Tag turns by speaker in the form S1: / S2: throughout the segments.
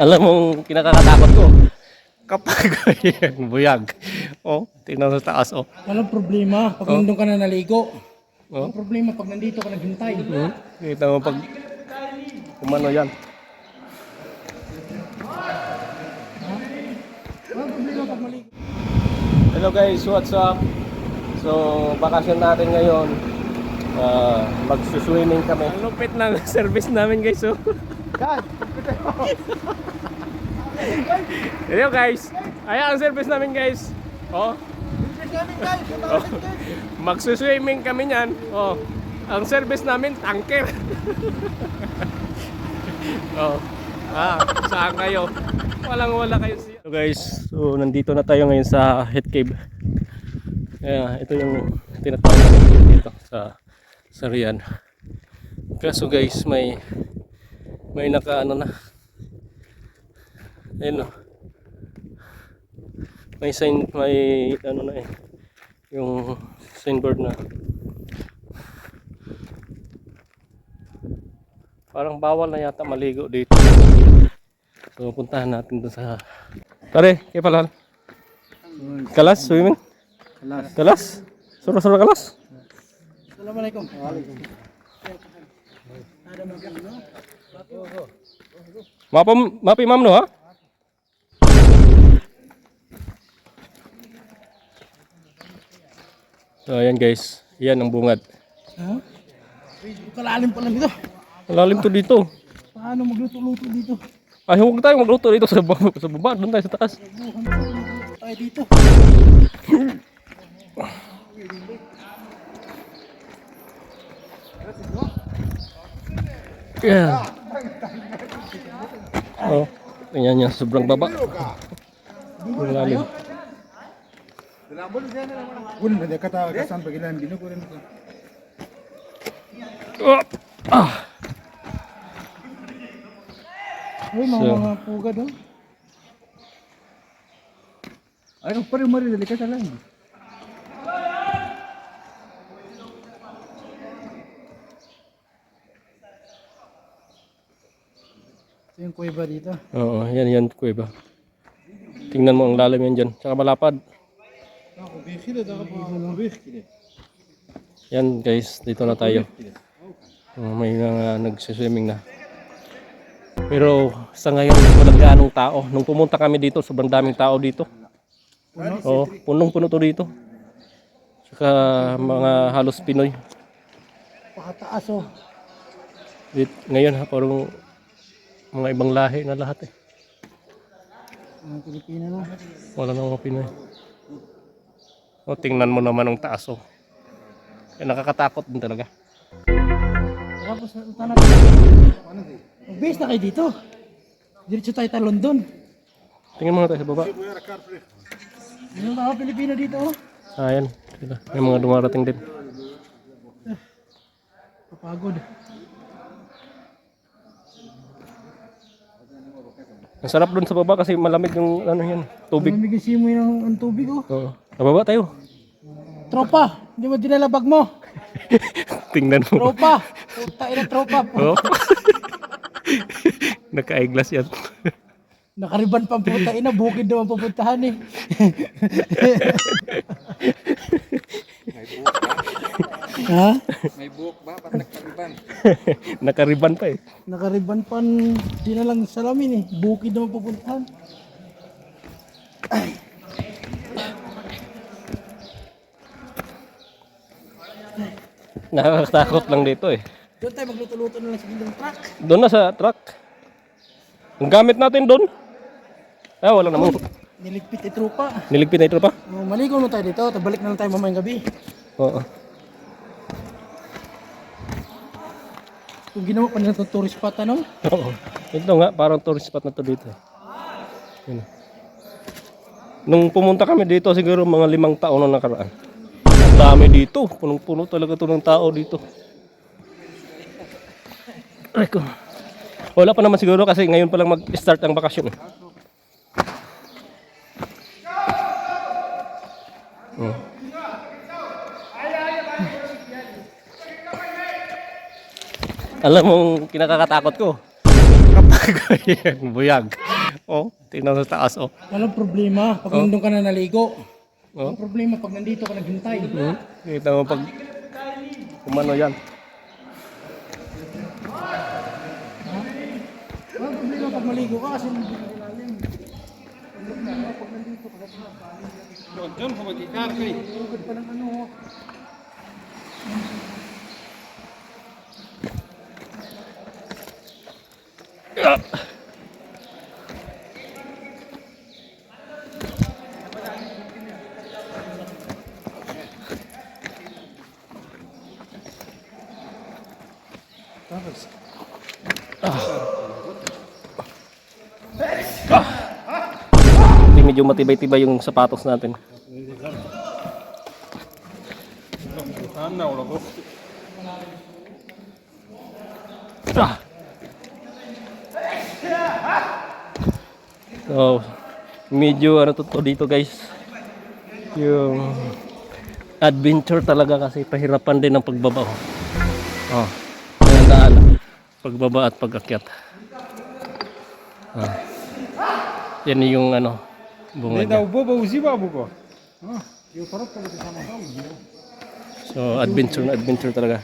S1: Alam mong kinakakatakot ko. Kapag yung buyag. Oh, tingnan sa taas oh.
S2: Walang problema pag nandun ka na naligo.
S1: Oh.
S2: Ang problema pag nandito ka naghintay.
S1: Hmm? Kita mo pag kumano yan.
S2: Walang problema pag maligo.
S1: Hello guys, what's up? So, bakasyon natin ngayon. Uh, magsuswimming kami. Ang lupit ng service namin guys. Oh. Hello guys. Ayan ang service namin guys. Oh. oh. Magsuswimming kami niyan. Oh. Ang service namin, tanker. oh. Ah, saan kayo? Walang wala kayo siya. So guys, so nandito na tayo ngayon sa Head Cave. Ayan, ito yung tinatawag dito sa sa Rian. Kaso guys, may may naka ano na. Ayun oh. May sign, may ano na eh. Yung signboard na. Parang bawal na yata maligo dito. So puntahan natin doon sa Pare, kaya pala. Kalas, swimming?
S2: Kalas.
S1: Kalas? Suro-suro kalas?
S2: Assalamualaikum. Waalaikum.
S1: Mapa, mapi ma'am no ha? So ayan guys, yan ang bungad.
S2: Ha? Kalalim pala dito.
S1: Malalim to dito.
S2: Paano magluto-luto dito?
S1: Ay, huwag tayo magluto dito sa baba, sa baba, doon tayo sa taas.
S2: Tayo dito.
S1: Yeah. Oh, tingnan niya, sobrang baba. Malalim.
S3: Kun ada kata kesan panggilan bino ko rin ko.
S1: Oh, ah,
S2: Ay, mga
S1: So-
S2: mga pugad oh.
S3: Ay ko pare mari dali kata lang.
S2: Kuweba dito.
S1: Oo, yan yan kuweba. Tingnan mo ang lalim yan dyan. Tsaka malapad. Yan guys, dito na tayo. Oh, may mga nagsiswimming na. Pero sa ngayon, walang gaanong tao. Nung pumunta kami dito, sobrang daming tao dito. Oh, punong-puno to dito. Saka mga halos Pinoy.
S2: Pakataas oh.
S1: Ngayon ha, parang mga ibang lahi na lahat eh.
S2: Mga Pilipino na.
S1: Wala na mga Pinoy. O, tingnan mo naman ang taas oh. Eh, nakakatakot din talaga.
S2: Tapos tanong. Mag-base na kayo dito. Diretso tayo talon doon.
S1: Tingnan mo na tayo sa baba.
S2: Yung mga Pilipino dito oh.
S1: Ayan, sila. May mga dumarating din.
S2: Kapagod.
S1: Ang sarap dun sa baba kasi malamig yung ano yan, tubig.
S2: Mamigay simoy ng ang tubig oh.
S1: Oo. Nababa tayo.
S2: Tropa! Hindi mo dinalabag mo!
S1: Tingnan mo.
S2: Tropa! Puta ina tropa!
S1: Oo. Naka-eyeglass yan.
S2: Nakariban pang puta ina, bukid naman pupuntahan eh. ha?
S3: May buhok ba para nagkariban?
S1: Nakariban pa eh.
S2: Nakariban pan, di na lang salamin eh. Bukid naman pupuntahan.
S1: Nakakatakot lang dito eh.
S2: Doon tayo magluto-luto na lang sa gindang truck.
S1: Doon na sa truck. Ang gamit natin doon. Ah, wala naman.
S2: Niligpit eh tropa.
S1: Niligpit na ito pa.
S2: Oh, maligo na tayo dito, tabalik na lang tayo mamayang gabi.
S1: Oo.
S2: Kung ginawa pa nila itong tourist spot ano?
S1: Oo. Ito nga, parang tourist spot na to dito. Yun. Nung pumunta kami dito, siguro mga limang taon na nakaraan. Ang dami dito. Punong-puno talaga to ng tao dito. Ay ko. Wala pa naman siguro kasi ngayon pa lang mag-start ang bakasyon. eh. Alam mo, kinakakatakot ko. Kapag Buyag. Oh, tingnan sa taas oh.
S2: Walang problema pag nandun ka na naligo.
S1: Oh.
S2: Walang problema pag nandito ka naghintay.
S1: Hmm? Kita mo pag kumano yan.
S2: Walang problema pag maligo ka kasi nandito ka ilalim.
S3: John, kung magkikar kay.
S2: Tugod pa ng ano.
S1: Hindi medyo matibay-tibay yung sapatos natin. Ah. So, medyo ano to, to dito guys. Yung adventure talaga kasi pahirapan din ang pagbaba. Oh. Oh. Daan. Pagbaba at pag-akyat. Ah. Yan yung ano, bunga niya.
S3: ubo?
S1: So, adventure na adventure talaga.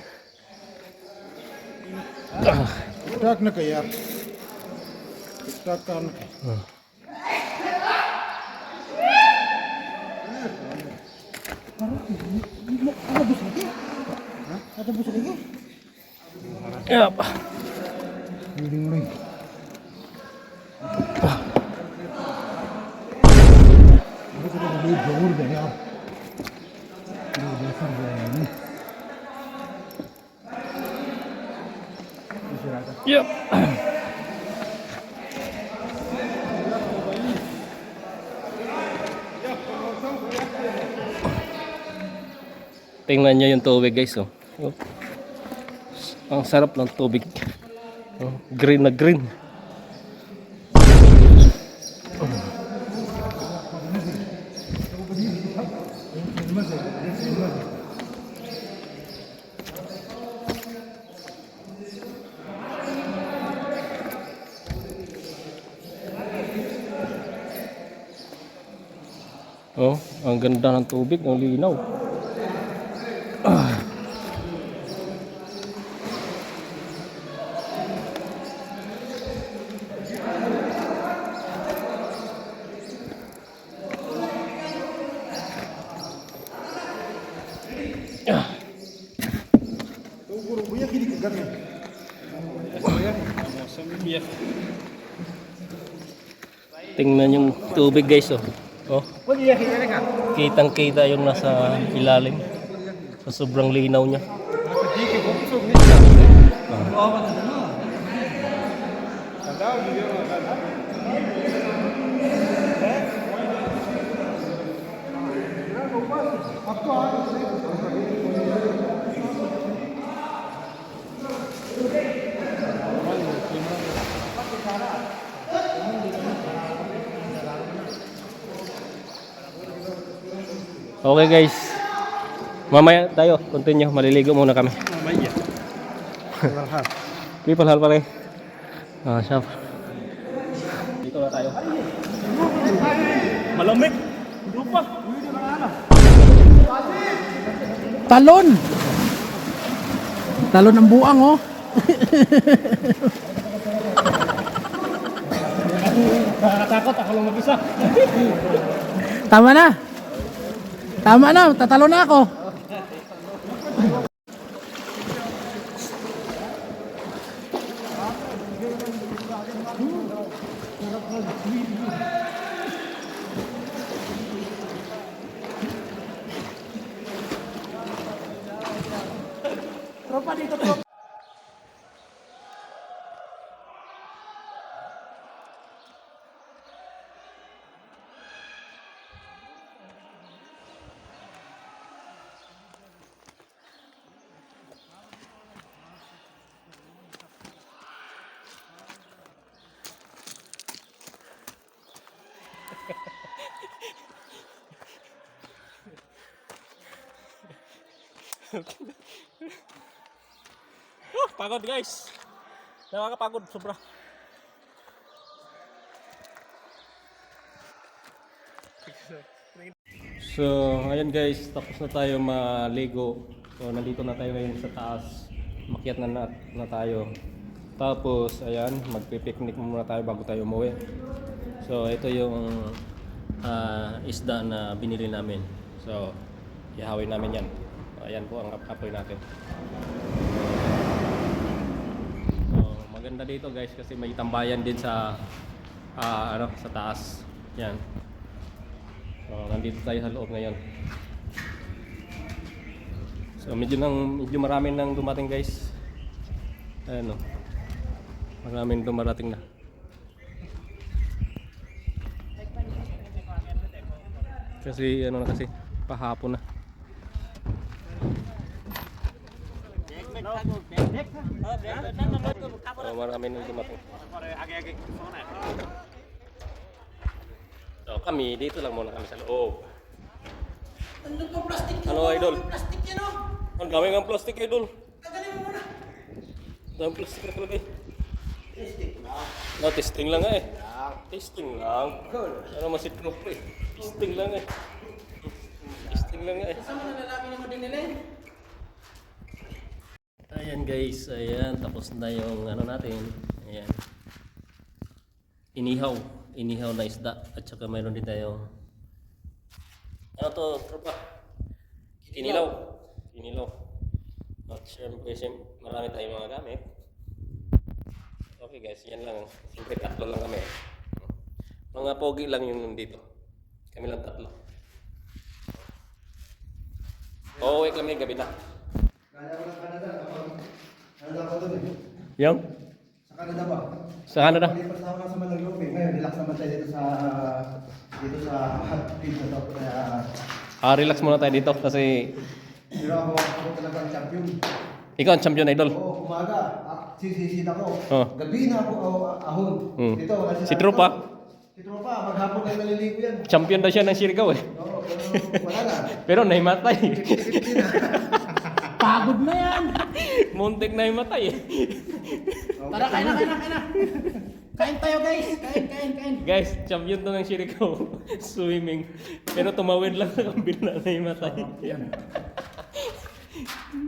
S3: Tak na kaya. Tak ka na.
S2: Natapos ka
S1: Yup. Yup. Tingnan nyo yung tubig guys oh. Oh. Ang sarap ng tubig. Oh, green na green. Oh, ang ganda ng tubig, ang linaw. Tingnan yung tubig guys oh. Oh. Kitang kita yung nasa ilalim. Sa sobrang linaw niya. Okay guys. Mamaya tayo, continue. Maliligo muna kami. Mamaya. People hal pala eh. Ah, siya. Dito na tayo. Malamig. Lupa.
S2: Talon! Talon ng buang oh.
S1: Nakakatakot ako lang mag-isa.
S2: Tama na. Tama na, tatalo na ako.
S1: oh, pagod guys. Nakakapagod sobra. So, ayan guys, tapos na tayo maligo. So, nandito na tayo ngayon sa taas. Makiat na, na, na tayo. Tapos, ayan, magpipiknik muna tayo bago tayo umuwi. So, ito yung uh, isda na binili namin. So, ihawin namin yan. Ayan po ang apoy natin. So, maganda dito guys kasi may tambayan din sa ah, ano, sa taas. Yan. So, nandito tayo sa loob ngayon. So, medyo nang medyo marami nang dumating guys. Ayan o. Maraming dumarating na. Kasi ano na kasi pahapon na. Nang dumating. So, kami lang muna kami sa loob.
S2: Ano,
S1: idol?
S2: Oh.
S1: Ang idol.
S2: Tagalin mo muna.
S1: Dami plastic na talaga eh. No, testing lang eh. Testing lang. Ano eh. Testing lang eh. Testing lang nga eh.
S2: Kasama na lalaki naman din nila eh.
S1: Ayan guys, ayan tapos na yung ano natin. Ayan. Inihaw, inihaw na isda at saka mayroon din tayong ano to, tropa? Kinilaw. Kinilaw. At syempre, syempre, marami tayong mga gamit. Okay guys, yan lang. Siyempre tatlo lang kami. Mga pogi lang yung nandito. Kami lang tatlo. Uuwi kami gabi na.
S4: Kaya ko ng Canada, kapag Canada ko doon eh.
S1: Yung?
S4: Sa Canada ba?
S1: Sa Canada?
S4: Palipas na ako ng sa Manalong eh. Ngayon, relax naman tayo dito sa dito sa na to. Kaya,
S1: Ah, relax muna tayo dito kasi
S4: pero ako, ako talaga ang champion.
S1: ikaw ang champion idol.
S4: Oo, umaga, ah, sisisid ako.
S1: Oh.
S4: Gabi na ako oh, ahon.
S1: Hmm.
S4: Dito, wala
S1: Si Tropa?
S4: Si Tropa, maghapon tayo naliligo yan.
S1: Champion daw siya ng Siargao eh.
S4: Oo, wala na.
S1: Pero naimatay.
S4: 50 na.
S2: Pagod na yan.
S1: Muntik na imatay eh.
S2: Tara, kain na, kain na, kain na. Kain tayo guys. Kain, kain, kain.
S1: Guys, champion to ng Siargao. Swimming. Pero tumawid lang sa kabila na imatay.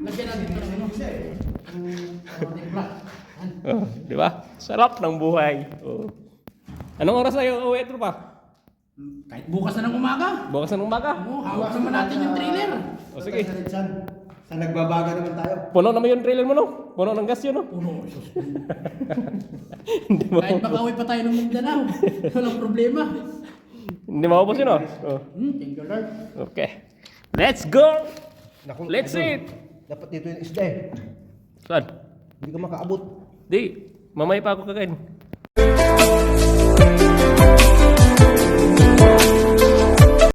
S2: Lagyan natin ito ng ano. Oh, timpla. Yan.
S1: Oh, di ba? Sarap ng buhay. Oh. Anong oras tayo uwi, tropa?
S2: Kahit bukas na ng umaga.
S1: Bukas ng umaga.
S2: Oo, hawak naman natin yung trailer.
S1: O sige.
S4: Sa Ritsan. Sa nagbabaga naman tayo.
S1: Puno naman yung trailer mo no? Puno ng gas yun no?
S2: Puno.
S1: Hindi mo.
S2: Kahit makauwi pa tayo ng Mindanao. Walang problema.
S1: Hindi maubos yun no? Oh.
S2: Hmm, thank you Lord.
S1: Okay. Let's go!
S4: Naku,
S1: Let's
S4: idol,
S1: eat!
S4: Dapat dito yung isda eh.
S1: Saan?
S4: Hindi ka makaabot.
S1: Di, mamaya pa ako kakain.